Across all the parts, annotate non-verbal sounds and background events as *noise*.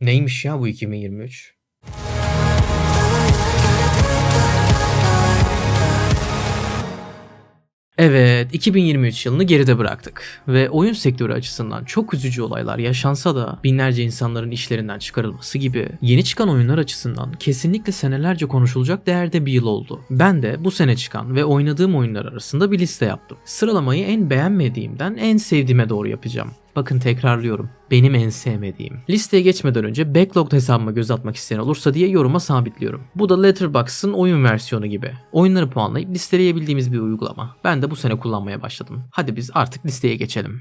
Neymiş ya bu 2023? Evet, 2023 yılını geride bıraktık ve oyun sektörü açısından çok üzücü olaylar yaşansa da binlerce insanların işlerinden çıkarılması gibi yeni çıkan oyunlar açısından kesinlikle senelerce konuşulacak değerde bir yıl oldu. Ben de bu sene çıkan ve oynadığım oyunlar arasında bir liste yaptım. Sıralamayı en beğenmediğimden en sevdiğime doğru yapacağım. Bakın tekrarlıyorum. Benim en sevmediğim. Listeye geçmeden önce Backlog hesabıma göz atmak isteyen olursa diye yoruma sabitliyorum. Bu da Letterboxd'ın oyun versiyonu gibi. Oyunları puanlayıp listeleyebildiğimiz bir uygulama. Ben de bu sene kullanmaya başladım. Hadi biz artık listeye geçelim.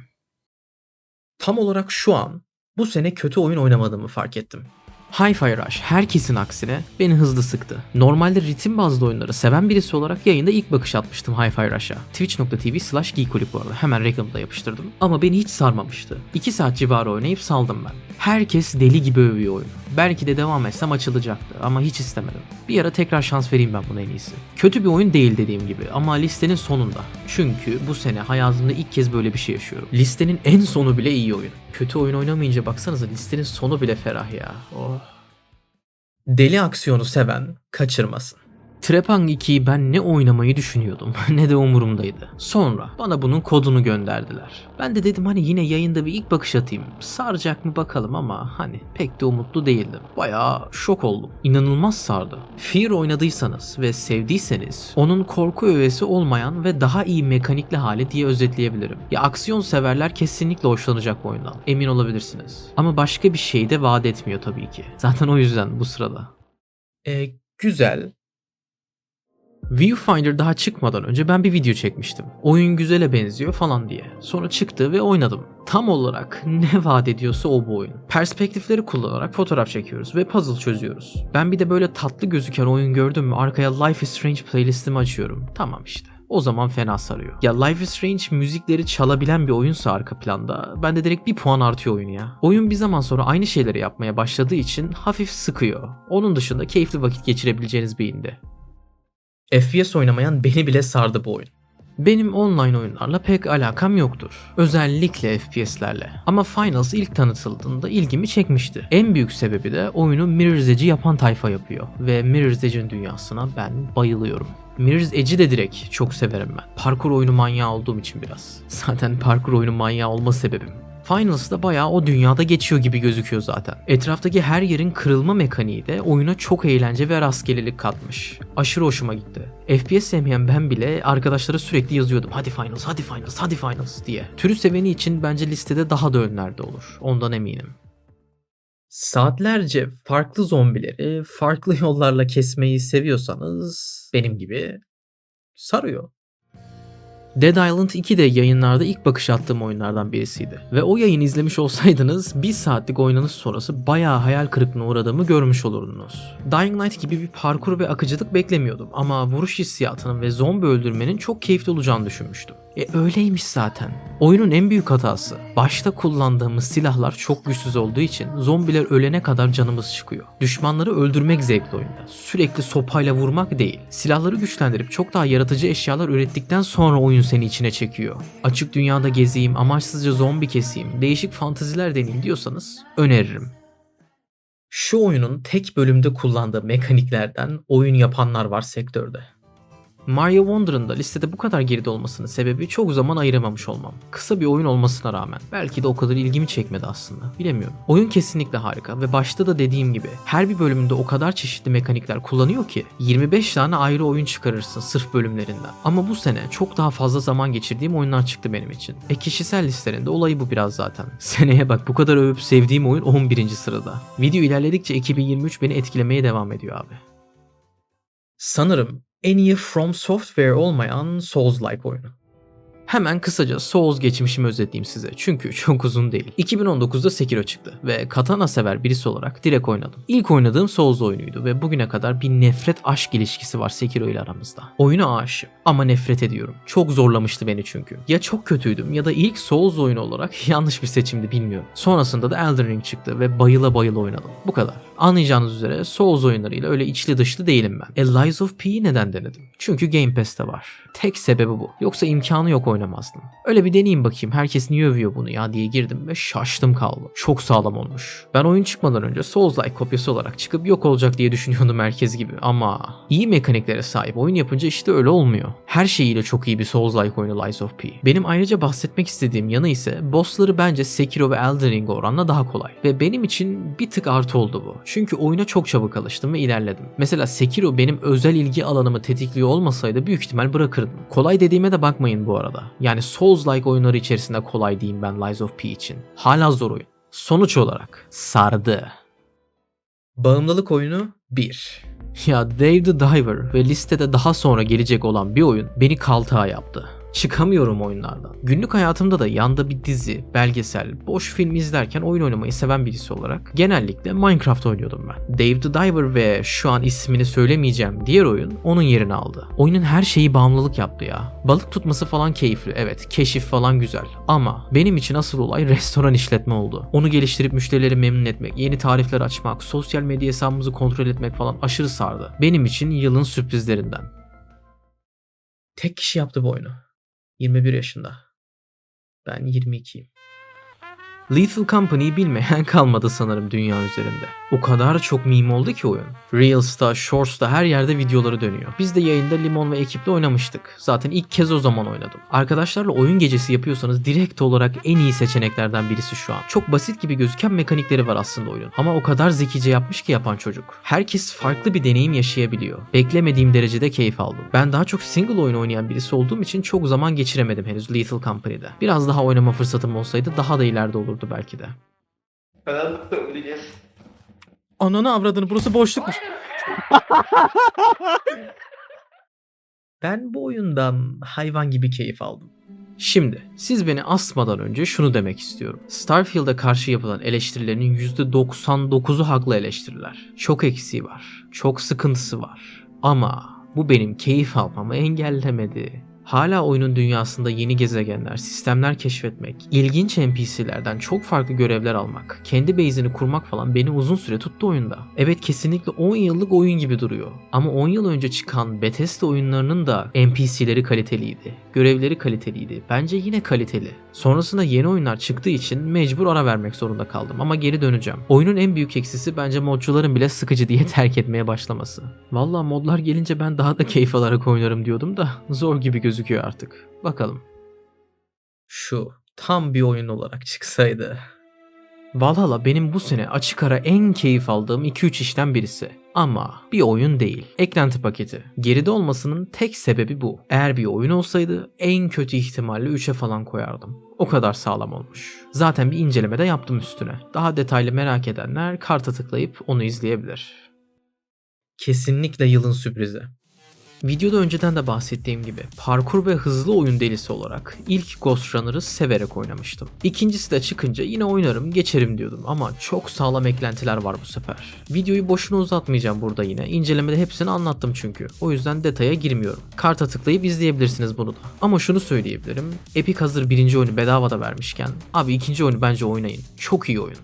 Tam olarak şu an bu sene kötü oyun oynamadığımı fark ettim. Hi-Fi Rush herkesin aksine beni hızlı sıktı. Normalde ritim bazlı oyunları seven birisi olarak yayında ilk bakış atmıştım Hi-Fi Rush'a. Twitch.tv slash Geekolik bu arada hemen reklamı da yapıştırdım. Ama beni hiç sarmamıştı. 2 saat civarı oynayıp saldım ben. Herkes deli gibi övüyor oyunu. Belki de devam etsem açılacaktı ama hiç istemedim. Bir ara tekrar şans vereyim ben buna en iyisi. Kötü bir oyun değil dediğim gibi ama listenin sonunda. Çünkü bu sene hayatımda ilk kez böyle bir şey yaşıyorum. Listenin en sonu bile iyi oyun. Kötü oyun oynamayınca baksanıza listenin sonu bile ferah ya. Oh. Deli aksiyonu seven kaçırmasın. Trepang 2'yi ben ne oynamayı düşünüyordum *laughs* ne de umurumdaydı. Sonra bana bunun kodunu gönderdiler. Ben de dedim hani yine yayında bir ilk bakış atayım. Saracak mı bakalım ama hani pek de umutlu değildim. Bayağı şok oldum. İnanılmaz sardı. Fear oynadıysanız ve sevdiyseniz onun korku öğesi olmayan ve daha iyi mekanikli hali diye özetleyebilirim. Ya aksiyon severler kesinlikle hoşlanacak bu oyundan. Emin olabilirsiniz. Ama başka bir şey de vaat etmiyor tabii ki. Zaten o yüzden bu sırada. E, güzel Viewfinder daha çıkmadan önce ben bir video çekmiştim. Oyun güzele benziyor falan diye. Sonra çıktı ve oynadım. Tam olarak ne vaat ediyorsa o bu oyun. Perspektifleri kullanarak fotoğraf çekiyoruz ve puzzle çözüyoruz. Ben bir de böyle tatlı gözüken oyun gördüm mü arkaya Life is Strange playlistimi açıyorum. Tamam işte. O zaman fena sarıyor. Ya Life is Strange müzikleri çalabilen bir oyunsa arka planda ben de direkt bir puan artıyor oyunu ya. Oyun bir zaman sonra aynı şeyleri yapmaya başladığı için hafif sıkıyor. Onun dışında keyifli vakit geçirebileceğiniz bir indi. FPS oynamayan beni bile sardı bu oyun. Benim online oyunlarla pek alakam yoktur. Özellikle FPS'lerle. Ama Finals ilk tanıtıldığında ilgimi çekmişti. En büyük sebebi de oyunu Mirror's Edge'i yapan tayfa yapıyor. Ve Mirror's Edge'in dünyasına ben bayılıyorum. Mirror's Edge'i de direkt çok severim ben. Parkur oyunu manyağı olduğum için biraz. Zaten parkur oyunu manyağı olma sebebim. Finals'da bayağı o dünyada geçiyor gibi gözüküyor zaten. Etraftaki her yerin kırılma mekaniği de oyuna çok eğlence ve rastgelelik katmış. Aşırı hoşuma gitti. FPS sevmeyen ben bile arkadaşlara sürekli yazıyordum. Hadi Finals, hadi Finals, hadi Finals diye. Türü seveni için bence listede daha da önlerde olur. Ondan eminim. Saatlerce farklı zombileri farklı yollarla kesmeyi seviyorsanız benim gibi sarıyor. Dead Island 2 de yayınlarda ilk bakış attığım oyunlardan birisiydi. Ve o yayını izlemiş olsaydınız bir saatlik oynanış sonrası bayağı hayal kırıklığına uğradığımı görmüş olurdunuz. Dying Light gibi bir parkur ve akıcılık beklemiyordum ama vuruş hissiyatının ve zombi öldürmenin çok keyifli olacağını düşünmüştüm. E öyleymiş zaten. Oyunun en büyük hatası. Başta kullandığımız silahlar çok güçsüz olduğu için zombiler ölene kadar canımız çıkıyor. Düşmanları öldürmek zevkli oyunda. Sürekli sopayla vurmak değil. Silahları güçlendirip çok daha yaratıcı eşyalar ürettikten sonra oyun seni içine çekiyor. Açık dünyada gezeyim, amaçsızca zombi keseyim, değişik fantaziler deneyeyim diyorsanız öneririm. Şu oyunun tek bölümde kullandığı mekaniklerden oyun yapanlar var sektörde. Mario Wonder'ın da listede bu kadar geride olmasının sebebi çok zaman ayıramamış olmam. Kısa bir oyun olmasına rağmen belki de o kadar ilgimi çekmedi aslında. Bilemiyorum. Oyun kesinlikle harika ve başta da dediğim gibi her bir bölümünde o kadar çeşitli mekanikler kullanıyor ki 25 tane ayrı oyun çıkarırsın sırf bölümlerinden. Ama bu sene çok daha fazla zaman geçirdiğim oyunlar çıktı benim için. E kişisel listelerinde olayı bu biraz zaten. *laughs* Seneye bak bu kadar övüp sevdiğim oyun 11. sırada. Video ilerledikçe 2023 beni etkilemeye devam ediyor abi. Sanırım en iyi From Software olmayan Souls-like oyunu. Hemen kısaca Souls geçmişimi özetleyeyim size çünkü çok uzun değil. 2019'da Sekiro çıktı ve katana sever birisi olarak direkt oynadım. İlk oynadığım Souls oyunuydu ve bugüne kadar bir nefret aşk ilişkisi var Sekiro ile aramızda. Oyuna aşığım ama nefret ediyorum. Çok zorlamıştı beni çünkü. Ya çok kötüydüm ya da ilk Souls oyunu olarak *laughs* yanlış bir seçimdi bilmiyorum. Sonrasında da Elden Ring çıktı ve bayıla bayıla oynadım. Bu kadar. Anlayacağınız üzere Souls oyunlarıyla öyle içli dışlı değilim ben. E Lies of P'yi neden denedim? Çünkü Game Pass'te var. Tek sebebi bu. Yoksa imkanı yok oynamazdım. Öyle bir deneyeyim bakayım herkes niye övüyor bunu ya diye girdim ve şaştım kaldım. Çok sağlam olmuş. Ben oyun çıkmadan önce Souls-like kopyası olarak çıkıp yok olacak diye düşünüyordum herkes gibi ama iyi mekaniklere sahip oyun yapınca işte öyle olmuyor. Her şeyiyle çok iyi bir Souls-like oyunu Lies of P. Benim ayrıca bahsetmek istediğim yanı ise bossları bence Sekiro ve Elden Ring oranla daha kolay. Ve benim için bir tık artı oldu bu. Çünkü oyuna çok çabuk alıştım ve ilerledim. Mesela Sekiro benim özel ilgi alanımı tetikliyor olmasaydı büyük ihtimal bırakırdım. Kolay dediğime de bakmayın bu arada. Yani Souls-like oyunları içerisinde kolay diyeyim ben Lies of P için. Hala zor oyun. Sonuç olarak sardı. Bağımlılık oyunu 1. Ya Dave the Diver ve listede daha sonra gelecek olan bir oyun beni kaltağa yaptı. Çıkamıyorum oyunlardan. Günlük hayatımda da yanda bir dizi, belgesel, boş film izlerken oyun oynamayı seven birisi olarak genellikle Minecraft oynuyordum ben. Dave the Diver ve şu an ismini söylemeyeceğim diğer oyun onun yerini aldı. Oyunun her şeyi bağımlılık yaptı ya. Balık tutması falan keyifli, evet keşif falan güzel. Ama benim için asıl olay restoran işletme oldu. Onu geliştirip müşterileri memnun etmek, yeni tarifler açmak, sosyal medya hesabımızı kontrol etmek falan aşırı sardı. Benim için yılın sürprizlerinden. Tek kişi yaptı bu oyunu. 21 yaşında. Ben 22'yim. Lethal Company'yi bilmeyen *laughs* kalmadı sanırım dünya üzerinde. O kadar çok meme oldu ki oyun. Reels'ta, Shorts'ta her yerde videoları dönüyor. Biz de yayında Limon ve ekiple oynamıştık. Zaten ilk kez o zaman oynadım. Arkadaşlarla oyun gecesi yapıyorsanız direkt olarak en iyi seçeneklerden birisi şu an. Çok basit gibi gözüken mekanikleri var aslında oyunun. Ama o kadar zekice yapmış ki yapan çocuk. Herkes farklı bir deneyim yaşayabiliyor. Beklemediğim derecede keyif aldım. Ben daha çok single oyun oynayan birisi olduğum için çok zaman geçiremedim henüz Lethal Company'de. Biraz daha oynama fırsatım olsaydı daha da ileride olurdu belki de. Karanlıkta öleceğiz. Ananı avradını burası boşlukmuş. *laughs* ben bu oyundan hayvan gibi keyif aldım. Şimdi siz beni asmadan önce şunu demek istiyorum. Starfield'a karşı yapılan eleştirilerin %99'u haklı eleştiriler. Çok eksiği var. Çok sıkıntısı var. Ama bu benim keyif almamı engellemedi. Hala oyunun dünyasında yeni gezegenler, sistemler keşfetmek, ilginç NPC'lerden çok farklı görevler almak, kendi base'ini kurmak falan beni uzun süre tuttu oyunda. Evet kesinlikle 10 yıllık oyun gibi duruyor. Ama 10 yıl önce çıkan Bethesda oyunlarının da NPC'leri kaliteliydi. Görevleri kaliteliydi. Bence yine kaliteli. Sonrasında yeni oyunlar çıktığı için mecbur ara vermek zorunda kaldım ama geri döneceğim. Oyunun en büyük eksisi bence modcuların bile sıkıcı diye *laughs* terk etmeye başlaması. Valla modlar gelince ben daha da keyif alarak oynarım diyordum da zor gibi gözüküyor artık. Bakalım. Şu tam bir oyun olarak çıksaydı. Valhalla benim bu sene açık ara en keyif aldığım 2-3 işten birisi. Ama bir oyun değil. Eklenti paketi. Geride olmasının tek sebebi bu. Eğer bir oyun olsaydı en kötü ihtimalle 3'e falan koyardım. O kadar sağlam olmuş. Zaten bir inceleme de yaptım üstüne. Daha detaylı merak edenler karta tıklayıp onu izleyebilir. Kesinlikle yılın sürprizi. Videoda önceden de bahsettiğim gibi parkur ve hızlı oyun delisi olarak ilk Ghost Runner'ı severek oynamıştım. İkincisi de çıkınca yine oynarım geçerim diyordum ama çok sağlam eklentiler var bu sefer. Videoyu boşuna uzatmayacağım burada yine. İncelemede hepsini anlattım çünkü. O yüzden detaya girmiyorum. Karta tıklayıp izleyebilirsiniz bunu da. Ama şunu söyleyebilirim. Epic hazır birinci oyunu bedavada vermişken abi ikinci oyunu bence oynayın. Çok iyi oyun.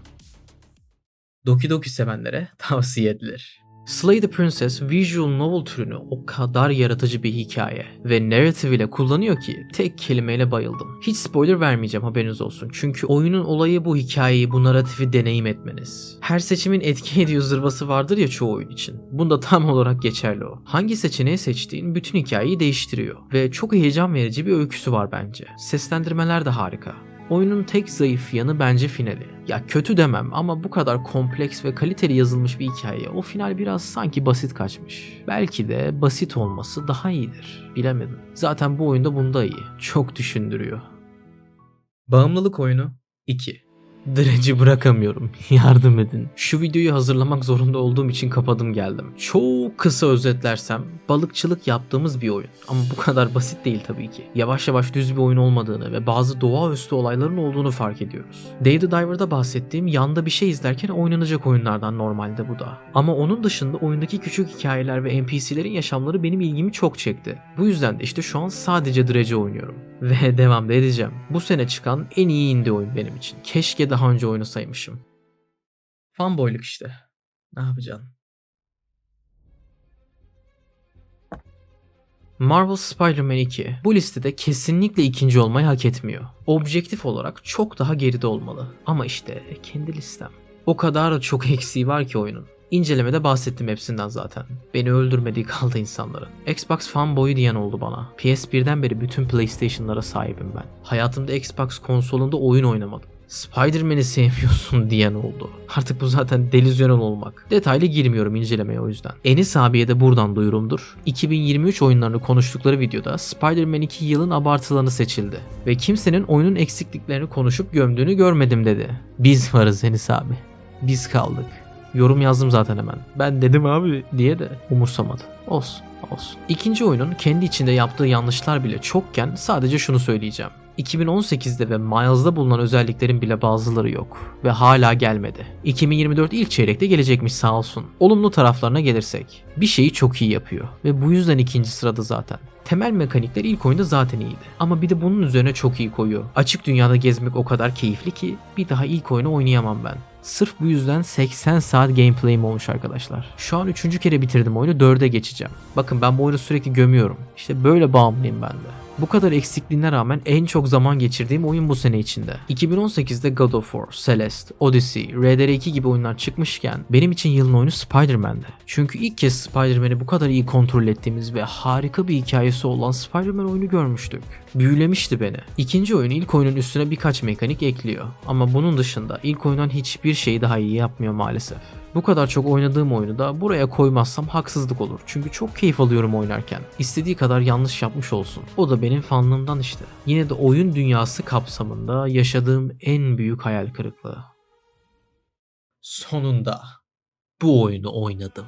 Doki Doki sevenlere tavsiye edilir. Slay the Princess visual novel türünü o kadar yaratıcı bir hikaye ve narrative ile kullanıyor ki tek kelimeyle bayıldım. Hiç spoiler vermeyeceğim haberiniz olsun. Çünkü oyunun olayı bu hikayeyi, bu narratifi deneyim etmeniz. Her seçimin etki ediyor zırvası vardır ya çoğu oyun için. Bunda tam olarak geçerli o. Hangi seçeneği seçtiğin bütün hikayeyi değiştiriyor. Ve çok heyecan verici bir öyküsü var bence. Seslendirmeler de harika. Oyunun tek zayıf yanı bence finali. Ya kötü demem ama bu kadar kompleks ve kaliteli yazılmış bir hikaye o final biraz sanki basit kaçmış. Belki de basit olması daha iyidir. Bilemedim. Zaten bu oyunda bunda iyi. Çok düşündürüyor. Bağımlılık oyunu 2. Direci bırakamıyorum. *laughs* Yardım edin. Şu videoyu hazırlamak zorunda olduğum için kapadım geldim. Çok kısa özetlersem balıkçılık yaptığımız bir oyun. Ama bu kadar basit değil tabii ki. Yavaş yavaş düz bir oyun olmadığını ve bazı doğaüstü olayların olduğunu fark ediyoruz. Dave the Diver'da bahsettiğim yanda bir şey izlerken oynanacak oyunlardan normalde bu da. Ama onun dışında oyundaki küçük hikayeler ve NPC'lerin yaşamları benim ilgimi çok çekti. Bu yüzden de işte şu an sadece Dredge oynuyorum. Ve *laughs* devam da edeceğim. Bu sene çıkan en iyi indie oyun benim için. Keşke daha önce oynasaymışım. Fanboyluk işte. Ne yapacaksın? Marvel Spider-Man 2 bu listede kesinlikle ikinci olmayı hak etmiyor. Objektif olarak çok daha geride olmalı. Ama işte kendi listem. O kadar çok eksiği var ki oyunun. İncelemede bahsettim hepsinden zaten. Beni öldürmediği kaldı insanların. Xbox fanboyu diyen oldu bana. PS1'den beri bütün PlayStation'lara sahibim ben. Hayatımda Xbox konsolunda oyun oynamadım. Spider-Man'i sevmiyorsun diyen oldu. Artık bu zaten delüzyonel olmak. Detaylı girmiyorum incelemeye o yüzden. Enis abiye de buradan duyurumdur. 2023 oyunlarını konuştukları videoda Spider-Man 2 yılın abartılanı seçildi. Ve kimsenin oyunun eksikliklerini konuşup gömdüğünü görmedim dedi. Biz varız Enis abi. Biz kaldık. Yorum yazdım zaten hemen. Ben dedim abi diye de umursamadı. Olsun olsun. İkinci oyunun kendi içinde yaptığı yanlışlar bile çokken sadece şunu söyleyeceğim. 2018'de ve Miles'da bulunan özelliklerin bile bazıları yok ve hala gelmedi. 2024 ilk çeyrekte gelecekmiş sağ olsun. Olumlu taraflarına gelirsek. Bir şeyi çok iyi yapıyor ve bu yüzden ikinci sırada zaten. Temel mekanikler ilk oyunda zaten iyiydi. Ama bir de bunun üzerine çok iyi koyuyor. Açık dünyada gezmek o kadar keyifli ki bir daha ilk oyunu oynayamam ben. Sırf bu yüzden 80 saat gameplay'im olmuş arkadaşlar. Şu an 3. kere bitirdim oyunu 4'e geçeceğim. Bakın ben bu oyunu sürekli gömüyorum. İşte böyle bağımlıyım ben de. Bu kadar eksikliğine rağmen en çok zaman geçirdiğim oyun bu sene içinde. 2018'de God of War, Celeste, Odyssey, RDR2 gibi oyunlar çıkmışken benim için yılın oyunu Spider-Man'di. Çünkü ilk kez Spider-Man'i bu kadar iyi kontrol ettiğimiz ve harika bir hikayesi olan Spider-Man oyunu görmüştük. Büyülemişti beni. İkinci oyun ilk oyunun üstüne birkaç mekanik ekliyor. Ama bunun dışında ilk oyundan hiçbir şeyi daha iyi yapmıyor maalesef. Bu kadar çok oynadığım oyunu da buraya koymazsam haksızlık olur. Çünkü çok keyif alıyorum oynarken. İstediği kadar yanlış yapmış olsun. O da benim fanlığımdan işte. Yine de oyun dünyası kapsamında yaşadığım en büyük hayal kırıklığı. Sonunda bu oyunu oynadım.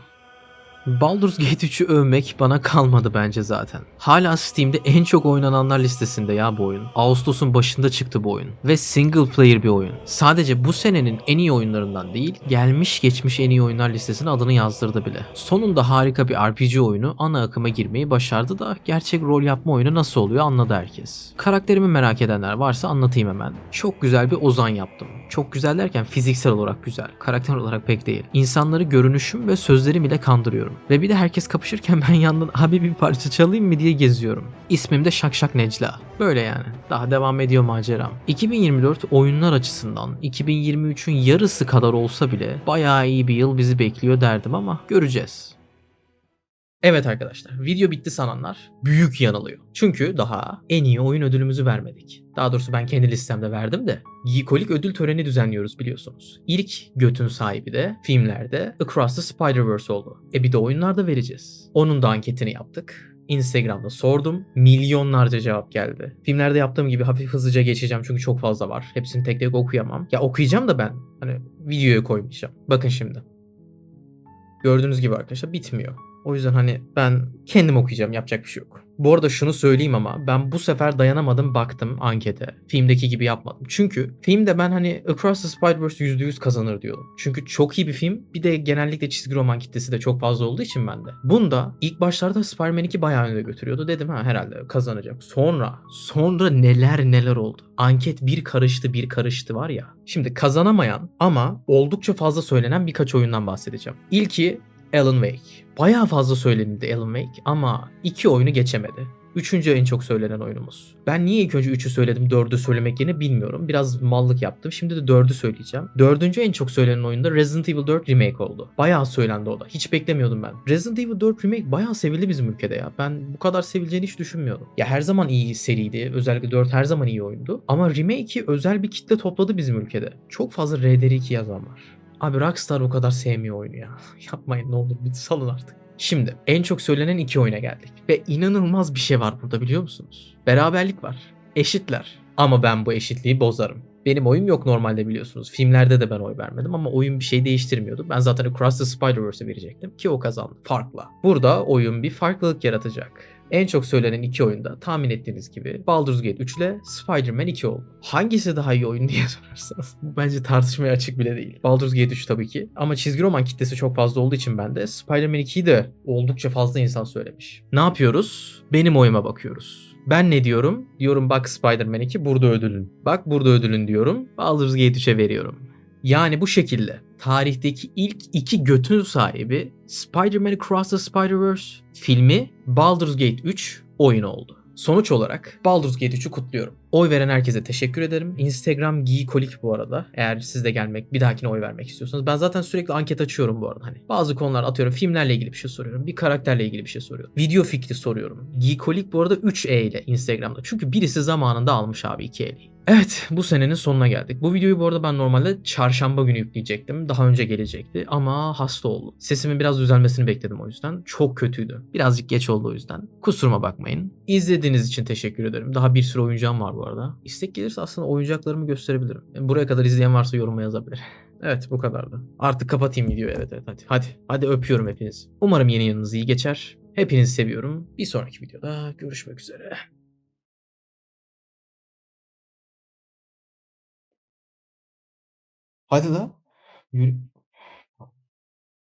Baldur's Gate 3'ü övmek bana kalmadı bence zaten. Hala Steam'de en çok oynananlar listesinde ya bu oyun. Ağustos'un başında çıktı bu oyun. Ve single player bir oyun. Sadece bu senenin en iyi oyunlarından değil, gelmiş geçmiş en iyi oyunlar listesine adını yazdırdı bile. Sonunda harika bir RPG oyunu ana akıma girmeyi başardı da gerçek rol yapma oyunu nasıl oluyor anladı herkes. Karakterimi merak edenler varsa anlatayım hemen. Çok güzel bir ozan yaptım. Çok güzel derken fiziksel olarak güzel. Karakter olarak pek değil. İnsanları görünüşüm ve sözlerim ile kandırıyorum. Ve bir de herkes kapışırken *laughs* ben yandan abi bir parça çalayım mı diye geziyorum. İsmim de Şakşak Necla. Böyle yani. Daha devam ediyor maceram. 2024 oyunlar açısından 2023'ün yarısı kadar olsa bile bayağı iyi bir yıl bizi bekliyor derdim ama göreceğiz. Evet arkadaşlar video bitti sananlar büyük yanılıyor. Çünkü daha en iyi oyun ödülümüzü vermedik. Daha doğrusu ben kendi listemde verdim de Geekolik ödül töreni düzenliyoruz biliyorsunuz. İlk götün sahibi de filmlerde Across the Spider-Verse oldu. E bir de oyunlarda vereceğiz. Onun da anketini yaptık. Instagram'da sordum. Milyonlarca cevap geldi. Filmlerde yaptığım gibi hafif hızlıca geçeceğim çünkü çok fazla var. Hepsini tek tek okuyamam. Ya okuyacağım da ben. Hani videoya koymayacağım. Bakın şimdi. Gördüğünüz gibi arkadaşlar bitmiyor. O yüzden hani ben kendim okuyacağım yapacak bir şey yok. Bu arada şunu söyleyeyim ama ben bu sefer dayanamadım baktım ankete. Filmdeki gibi yapmadım. Çünkü filmde ben hani Across the Spider-Verse %100 kazanır diyordum. Çünkü çok iyi bir film. Bir de genellikle çizgi roman kitlesi de çok fazla olduğu için bende. Bunda ilk başlarda Spider-Man 2 bayağı önde götürüyordu. Dedim ha herhalde kazanacak. Sonra, sonra neler neler oldu. Anket bir karıştı bir karıştı var ya. Şimdi kazanamayan ama oldukça fazla söylenen birkaç oyundan bahsedeceğim. İlki Alan Wake. Bayağı fazla söylenildi Alan Wake ama iki oyunu geçemedi. Üçüncü en çok söylenen oyunumuz. Ben niye ilk önce 3'ü söyledim 4'ü söylemek yerine bilmiyorum. Biraz mallık yaptım. Şimdi de 4'ü söyleyeceğim. Dördüncü en çok söylenen oyunda Resident Evil 4 Remake oldu. Bayağı söylendi o da. Hiç beklemiyordum ben. Resident Evil 4 Remake bayağı sevildi bizim ülkede ya. Ben bu kadar sevileceğini hiç düşünmüyordum. Ya her zaman iyi seriydi. Özellikle 4 her zaman iyi oyundu. Ama Remake'i özel bir kitle topladı bizim ülkede. Çok fazla RDR2 yazan var. Abi Rockstar o kadar sevmiyor oyunu ya. *laughs* Yapmayın ne olur bir salın artık. Şimdi en çok söylenen iki oyuna geldik. Ve inanılmaz bir şey var burada biliyor musunuz? Beraberlik var. Eşitler. Ama ben bu eşitliği bozarım. Benim oyum yok normalde biliyorsunuz. Filmlerde de ben oy vermedim ama oyun bir şey değiştirmiyordu. Ben zaten Across the Spider-Verse'e verecektim ki o kazandı farkla. Burada oyun bir farklılık yaratacak. En çok söylenen iki oyunda tahmin ettiğiniz gibi Baldur's Gate 3 ile Spider-Man 2 oldu. Hangisi daha iyi oyun *laughs* diye sorarsanız bu bence tartışmaya açık bile değil. Baldur's Gate 3 tabii ki ama çizgi roman kitlesi çok fazla olduğu için ben de Spider-Man 2'yi de oldukça fazla insan söylemiş. Ne yapıyoruz? Benim oyuma bakıyoruz. Ben ne diyorum? Diyorum bak Spider-Man 2 burada ödülün. Bak burada ödülün diyorum. Baldur's Gate 3'e veriyorum. Yani bu şekilde tarihteki ilk iki götün sahibi Spider-Man Across the Spider-Verse filmi Baldur's Gate 3 oyunu oldu. Sonuç olarak Baldur's Gate 3'ü kutluyorum. Oy veren herkese teşekkür ederim. Instagram Geekolik bu arada. Eğer siz de gelmek, bir dahakine oy vermek istiyorsanız. Ben zaten sürekli anket açıyorum bu arada. Hani bazı konular atıyorum. Filmlerle ilgili bir şey soruyorum. Bir karakterle ilgili bir şey soruyorum. Video fikri soruyorum. Geekolik bu arada 3E ile Instagram'da. Çünkü birisi zamanında almış abi 2E'liyi. Evet bu senenin sonuna geldik. Bu videoyu bu arada ben normalde çarşamba günü yükleyecektim. Daha önce gelecekti ama hasta oldum. Sesimin biraz düzelmesini bekledim o yüzden. Çok kötüydü. Birazcık geç oldu o yüzden. Kusuruma bakmayın. İzlediğiniz için teşekkür ederim. Daha bir sürü oyuncağım var bu arada. İstek gelirse aslında oyuncaklarımı gösterebilirim. Yani buraya kadar izleyen varsa yoruma yazabilir. *laughs* Evet bu kadardı. Artık kapatayım videoyu evet evet hadi. Hadi hadi öpüyorum hepinizi. Umarım yeni yılınız iyi geçer. Hepinizi seviyorum. Bir sonraki videoda görüşmek üzere. Hadi la. Yürü.